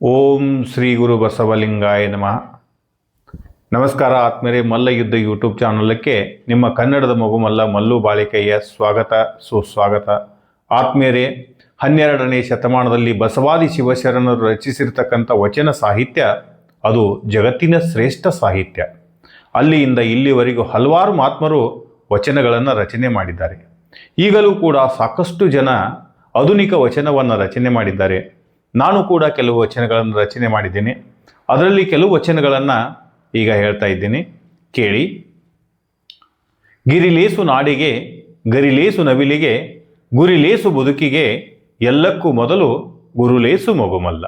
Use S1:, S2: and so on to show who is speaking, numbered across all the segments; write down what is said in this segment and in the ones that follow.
S1: ಓಂ ಶ್ರೀ ಗುರು ಬಸವಲಿಂಗಾಯ ನಮಃ. ನಮಸ್ಕಾರ ಆತ್ಮೇರೆ ಮಲ್ಲ ಯುದ್ಧ ಯೂಟ್ಯೂಬ್ ಚಾನಲಕ್ಕೆ ನಿಮ್ಮ ಕನ್ನಡದ ಮಗು ಮಲ್ಲ ಮಲ್ಲು ಬಾಳಿಕೆಯ ಸ್ವಾಗತ, ಸುಸ್ವಾಗತ. ಆತ್ಮೀಯರೇ, ಹನ್ನೆರಡನೇ ಶತಮಾನದಲ್ಲಿ ಬಸವಾದಿ ಶಿವಶರಣರು ರಚಿಸಿರ್ತಕ್ಕಂಥ ವಚನ ಸಾಹಿತ್ಯ, ಅದು ಜಗತ್ತಿನ ಶ್ರೇಷ್ಠ ಸಾಹಿತ್ಯ. ಅಲ್ಲಿಯಿಂದ ಇಲ್ಲಿವರೆಗೂ ಹಲವಾರು ಮಹಾತ್ಮರು ವಚನಗಳನ್ನು ರಚನೆ ಮಾಡಿದ್ದಾರೆ. ಈಗಲೂ ಕೂಡ ಸಾಕಷ್ಟು ಜನ ಆಧುನಿಕ ವಚನವನ್ನು ರಚನೆ ಮಾಡಿದ್ದಾರೆ. ನಾನು ಕೂಡ ಕೆಲವು ವಚನಗಳನ್ನು ರಚನೆ ಮಾಡಿದ್ದೀನಿ. ಅದರಲ್ಲಿ ಕೆಲವು ವಚನಗಳನ್ನು ಈಗ ಹೇಳ್ತಾ ಇದ್ದೀನಿ. ಕೇಳಿ. ಗಿರಿಲೇಸು ನಾಡಿಗೆ, ಗರಿಲೇಸು ನವಿಲಿಗೆ, ಗುರಿಲೇಸು ಬದುಕಿಗೆ ಎಲ್ಲಕ್ಕೂ ಮೊದಲು ಗುರುಲೇಸು ಮಗುಮಲ್ಲ.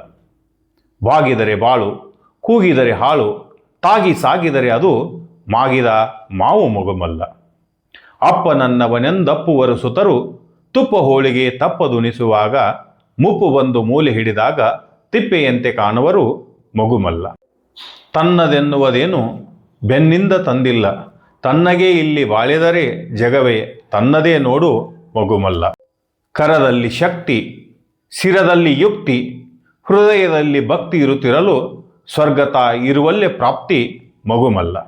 S1: ಬಾಗಿದರೆ ಬಾಳು, ಕೂಗಿದರೆ ಹಾಳು, ತಾಗಿ ಸಾಗಿದರೆ ಅದು ಮಾಗಿದ ಮಾವು ಮಗುಮಲ್ಲ. ಅಪ್ಪ ನನ್ನವನೆಂದಪ್ಪುವರು ಸುತರು, ತುಪ್ಪ ಹೋಳಿಗೆ ತಪ್ಪದುಣಿಸುವಾಗ ಮುಪ್ಪು ಬಂದು ಮೂಲೆ ಹಿಡಿದಾಗ ತಿಪ್ಪೆಯಂತೆ ಕಾಣುವರು ಮಗುಮಲ್ಲ. ತನ್ನದೆನ್ನುವುದೇನು ಬೆನ್ನಿಂದ ತಂದಿಲ್ಲ. ತನ್ನಗೇ ಇಲ್ಲಿ ಬಾಳಿದರೆ ಜಗವೇ, ತನ್ನದೇ ನೋಡು ಮಗುಮಲ್ಲ. ಕರದಲ್ಲಿ ಶಕ್ತಿ, ಶಿರದಲ್ಲಿ ಯುಕ್ತಿ, ಹೃದಯದಲ್ಲಿ ಭಕ್ತಿ ಇರುತ್ತಿರಲು ಸ್ವರ್ಗತ ಇರುವಲ್ಲೇ ಪ್ರಾಪ್ತಿ ಮಗುಮಲ್ಲ.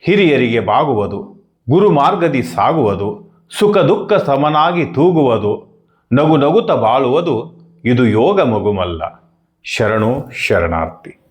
S1: ಹಿರಿಯರಿಗೆ ಬಾಗುವುದು, ಗುರುಮಾರ್ಗದಿ ಸಾಗುವುದು ಸುಖ ದುಃಖ ಸಮನಾಗಿ ತೂಗುವುದು ನಗು ನಗುತ್ತ ಬಾಳುವುದು ಇದು ಯೋಗ ಮಗುಮಲ್ಲ. ಶರಣು ಶರಣಾರ್ಥಿ.